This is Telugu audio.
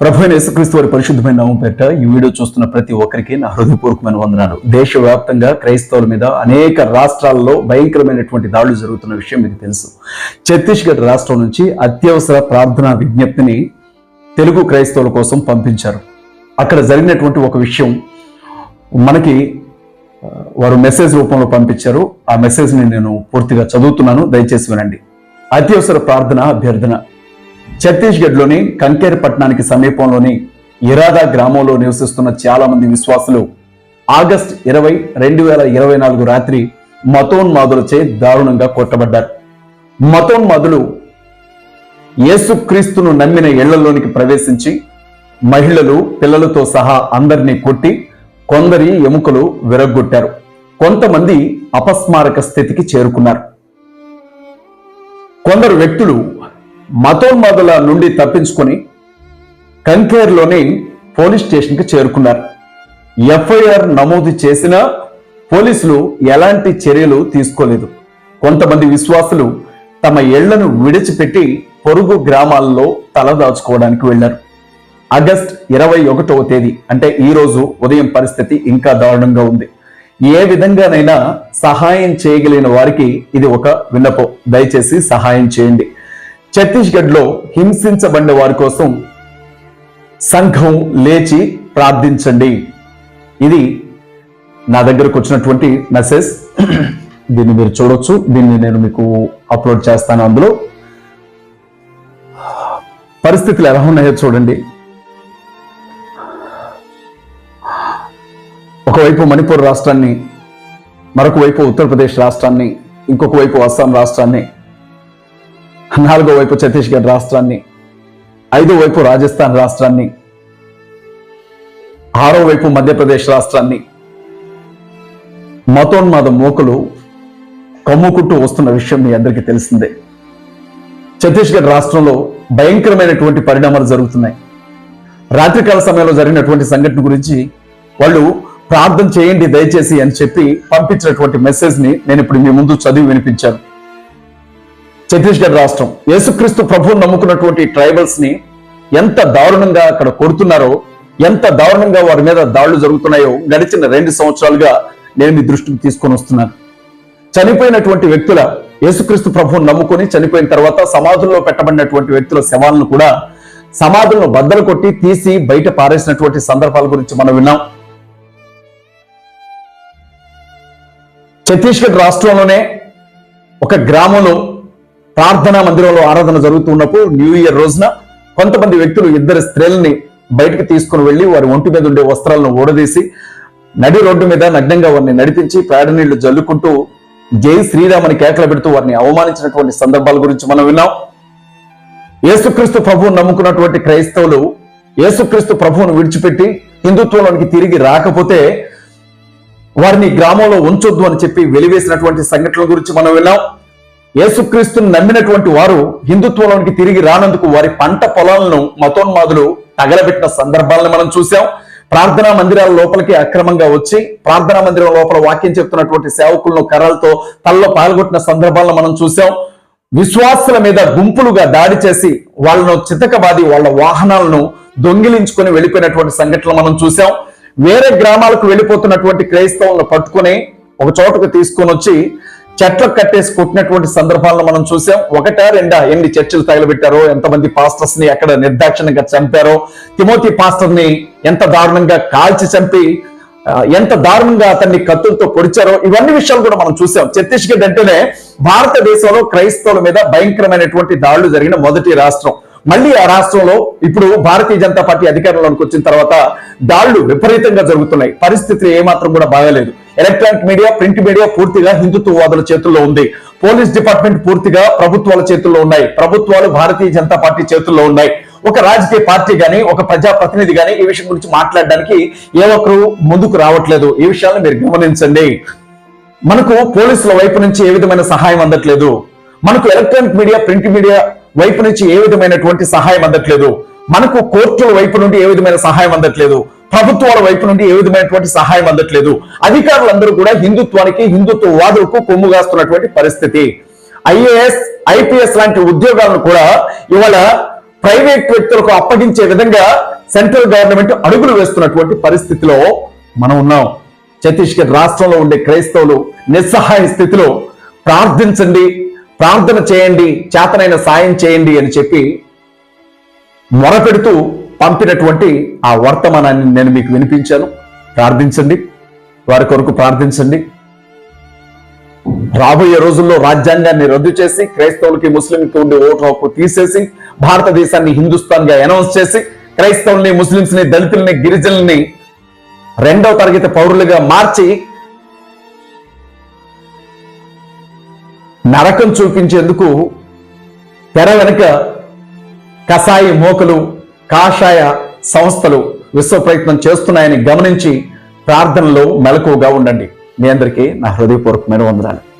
ప్రభు యేసుక్రీస్తు వారి పరిశుద్ధమైన నామం పెట్ట ఈ వీడియో చూస్తున్న ప్రతి ఒక్కరికి నా హృదయపూర్వకమైన వందనాలు. దేశవ్యాప్తంగా క్రైస్తవుల మీద అనేక రాష్ట్రాల్లో భయంకరమైనటువంటి దాడులు జరుగుతున్న విషయం మీకు తెలుసు. ఛత్తీస్గఢ్ రాష్ట్రం నుంచి అత్యవసర ప్రార్థనా విజ్ఞప్తిని తెలుగు క్రైస్తవుల కోసం పంపించారు. అక్కడ జరిగినటువంటి ఒక విషయం మనకి వారు మెసేజ్ రూపంలో పంపించారు. ఆ మెసేజ్ని నేను పూర్తిగా చదువుతున్నాను. దయచేసి వినండి. అత్యవసర ప్రార్థన అభ్యర్థన. ఛత్తీస్గఢ్లోని కంకేర్ పట్టణానికి సమీపంలోని ఇరాదా గ్రామంలో నివసిస్తున్న చాలా మంది విశ్వాసులు ఆగస్ట్ ఇరవై రెండు వేల ఇరవై నాలుగు రాత్రి మతోన్మాదులచే దారుణంగా కొట్టబడ్డారు. మతోన్మాదులు యేసుక్రీస్తును నమ్మిన ఇళ్ళలోనికి ప్రవేశించి మహిళలు పిల్లలతో సహా అందరినీ కొట్టి కొందరి ఎముకలు విరగ్గొట్టారు. కొంతమంది అపస్మారక స్థితికి చేరుకున్నారు. కొందరు వ్యక్తులు మతోన్మాదుల నుండి తప్పించుకొని కంకేర్లోని పోలీస్ స్టేషన్కి చేరుకున్నారు. ఎఫ్ఐఆర్ నమోదు చేసినా పోలీసులు ఎలాంటి చర్యలు తీసుకోలేదు. కొంతమంది విశ్వాసులు తమ ఇళ్ళను విడిచిపెట్టి పొరుగు గ్రామాల్లో తలదాచుకోవడానికి వెళ్ళారు ఆగస్ట్ ఇరవై ఒకటవ తేదీ అంటే ఈ రోజు ఉదయం పరిస్థితి ఇంకా దారుణంగా ఉంది. ఏ విధంగానైనా సహాయం చేయగలిగిన వారికి ఇది ఒక విన్నపం. దయచేసి సహాయం చేయండి. ఛత్తీస్గఢ్లో హింసించబడిన వారి కోసం సంఘం లేచి ప్రార్థించండి. ఇది నా దగ్గరకు వచ్చినటువంటి మెసేజ్ దీన్ని మీరు చూడొచ్చు. దీన్ని నేను మీకు అప్లోడ్ చేస్తాను అందులో. పరిస్థితులు ఎలా ఉన్నాయో చూడండి. ఒకవైపు మణిపూర్ రాష్ట్రాన్ని మరొక వైపు ఉత్తరప్రదేశ్ రాష్ట్రాన్ని ఇంకొక వైపు అస్సాం రాష్ట్రాన్ని నాలుగో వైపు ఛత్తీస్గఢ్ రాష్ట్రాన్ని ఐదో వైపు రాజస్థాన్ రాష్ట్రాన్ని ఆరో వైపు మధ్యప్రదేశ్ రాష్ట్రాన్ని మతోన్మాద మోకలు కమ్ముకుంటూ వస్తున్న విషయం మీ అందరికీ తెలిసిందే. ఛత్తీస్గఢ్ రాష్ట్రంలో భయంకరమైనటువంటి పరిణామాలు జరుగుతున్నాయి. రాత్రికాల సమయంలో జరిగినటువంటి సంఘటన గురించి వాళ్ళు ప్రార్థన చేయండి దయచేసి అని చెప్పి పంపించినటువంటి మెసేజ్ని నేను ఇప్పుడు మీ ముందు చదివి వినిపించాను. ఛత్తీస్గఢ్ రాష్ట్రం. యేసుక్రీస్తు ప్రభువుని నమ్ముకున్నటువంటి ట్రైబల్స్ని ఎంత దారుణంగా అక్కడ కొడుతున్నారో ఎంత దారుణంగా వారి మీద దాడులు జరుగుతున్నాయో గడిచిన రెండు సంవత్సరాలుగా నేను మీ దృష్టికి తీసుకొని వస్తున్నాను. చనిపోయినటువంటి వ్యక్తుల యేసుక్రీస్తు ప్రభువును నమ్ముకొని చనిపోయిన తర్వాత సమాధుల్లో పెట్టబడినటువంటి వ్యక్తుల శవాలను కూడా సమాధులను బద్దలు కొట్టి తీసి బయట పారేసినటువంటి సందర్భాల గురించి మనం విన్నాం. ఛత్తీస్గఢ్ రాష్ట్రంలోనే ఒక గ్రామంలో ప్రార్థనా మందిరంలో ఆరాధన జరుగుతున్నప్పుడు న్యూ ఇయర్ రోజున కొంతమంది వ్యక్తులు ఇద్దరు స్త్రీలని బయటకు తీసుకుని వెళ్ళి వారి ఒంటి మీద ఉండే వస్త్రాలను ఊడదీసి నడి రోడ్డు మీద నగ్నంగా వారిని నడిపించి పేడ నీళ్ళు జల్లుకుంటూ జై శ్రీరామని కేకలు పెడుతూ వారిని అవమానించినటువంటి సందర్భాల గురించి మనం విన్నాం. యేసుక్రీస్తు ప్రభువును నమ్ముకున్నటువంటి క్రైస్తవులు యేసుక్రీస్తు ప్రభువును విడిచిపెట్టి హిందుత్వంలోనికి తిరిగి రాకపోతే వారిని గ్రామంలో ఉంచొద్దు అని చెప్పి వెలివేసినటువంటి సంఘటనల గురించి మనం విన్నాం. యేసుక్రీస్తుని నమ్మినటువంటి వారు హిందుత్వంలోనికి తిరిగి రానందుకు వారి పంట పొలాలను మతోన్మాదులు తగలబెట్టిన సందర్భాలను మనం చూసాం ప్రార్థనా మందిరాల లోపలికి అక్రమంగా వచ్చి ప్రార్థనా మందిరం లోపల వాక్యం చెప్తున్నటువంటి సేవకులను కర్రలతో తల్లో పాల్గొట్టిన సందర్భాలను మనం చూసాం విశ్వాసుల మీద గుంపులుగా దాడి చేసి వాళ్ళను చితకబాది వాళ్ళ వాహనాలను దొంగిలించుకొని వెళ్ళిపోయినటువంటి సంఘటనలు మనం చూసాం వేరే గ్రామాలకు వెళ్ళిపోతున్నటువంటి క్రైస్తవులను పట్టుకొని ఒక చోటకు తీసుకొని వచ్చి చెట్లకు కట్టేసి కొట్టినటువంటి సందర్భాలను మనం చూసాం. ఒకటా రెండా? ఎన్ని చర్చలు తగలబెట్టారో? ఎంతమంది పాస్టర్స్ని ఎక్కడ నిర్దాక్షిణ్యంగా చంపారో? తిమోతి పాస్టర్ని ఎంత దారుణంగా కాల్చి చంపి ఎంత దారుణంగా అతన్ని కత్తులతో పొడిచారో? ఇవన్నీ విషయాలు కూడా మనం చూసాం. ఛత్తీస్గఢ్ అంటేనే భారతదేశంలో క్రైస్తవుల మీద భయంకరమైనటువంటి దాడులు జరిగిన మొదటి రాష్ట్రం. మళ్ళీ ఆ రాష్ట్రంలో ఇప్పుడు భారతీయ జనతా పార్టీ అధికారంలోకి వచ్చిన తర్వాత దాడులు విపరీతంగా జరుగుతున్నాయి. పరిస్థితి ఏమాత్రం కూడా బాగాలేదు. ఎలక్ట్రానిక్ మీడియా ప్రింట్ మీడియా పూర్తిగా హిందుత్వవాదుల చేతుల్లో ఉంది. పోలీస్ డిపార్ట్మెంట్ పూర్తిగా ప్రభుత్వాల చేతుల్లో ఉన్నాయి. ప్రభుత్వాలు భారతీయ జనతా పార్టీ చేతుల్లో ఉన్నాయి. ఒక రాజకీయ పార్టీ గాని ఒక ప్రజా ప్రతినిధి గాని ఈ విషయం గురించి మాట్లాడడానికి ఏ ఒక్కరు ముందుకు రావట్లేదు. ఈ విషయాలను మీరు గమనించండి. మనకు పోలీసుల వైపు నుంచి ఏ విధమైన సహాయం అందట్లేదు. మనకు ఎలక్ట్రానిక్ మీడియా ప్రింట్ మీడియా వైపు నుంచి ఏ విధమైనటువంటి సహాయం అందట్లేదు. మనకు కోర్టుల వైపు నుండి ఏ విధమైన సహాయం అందట్లేదు. ప్రభుత్వాల వైపు నుండి ఏ విధమైనటువంటి సహాయం అందట్లేదు. అధికారులందరూ కూడా హిందుత్వానికి హిందుత్వ వాదులకు కొమ్ముగాస్తున్నటువంటి పరిస్థితి. ఐఏఎస్ ఐపీఎస్ లాంటి ఉద్యోగాలను కూడా ఇవాళ ప్రైవేట్ వ్యక్తులకు అప్పగించే విధంగా సెంట్రల్ గవర్నమెంట్ అడుగులు వేస్తున్నటువంటి పరిస్థితిలో మనం ఉన్నాం. ఛత్తీస్గఢ్ రాష్ట్రంలో ఉండే క్రైస్తవులు నిస్సహాయ స్థితిలో ప్రార్థించండి ప్రార్థన చేయండి చేతనైన సాయం చేయండి అని చెప్పి మొరపెడుతూ పంపినటువంటి ఆ వర్తమానాన్ని నేను మీకు వినిపించాను. ప్రార్థించండి. వారి కొరకు ప్రార్థించండి. రాబోయే రోజుల్లో రాజ్యాంగాన్ని రద్దు చేసి క్రైస్తవులకి ముస్లింకి ఉండే ఓటు హక్కు తీసేసి భారతదేశాన్ని హిందుస్థాన్గా అనౌన్స్ చేసి క్రైస్తవుల్ని ముస్లింస్ని దళితుల్ని గిరిజనుల్ని రెండవ తరగతి పౌరులుగా మార్చి నరకం చూపించేందుకు తెర వెనుక కసాయి మోకలు కాషాయ సంస్థలు విశ్వ ప్రయత్నం చేస్తున్నాయని గమనించి ప్రార్థనలో మెలకువగా ఉండండి. మీ అందరికీ నా హృదయపూర్వకమైన వందనాలు.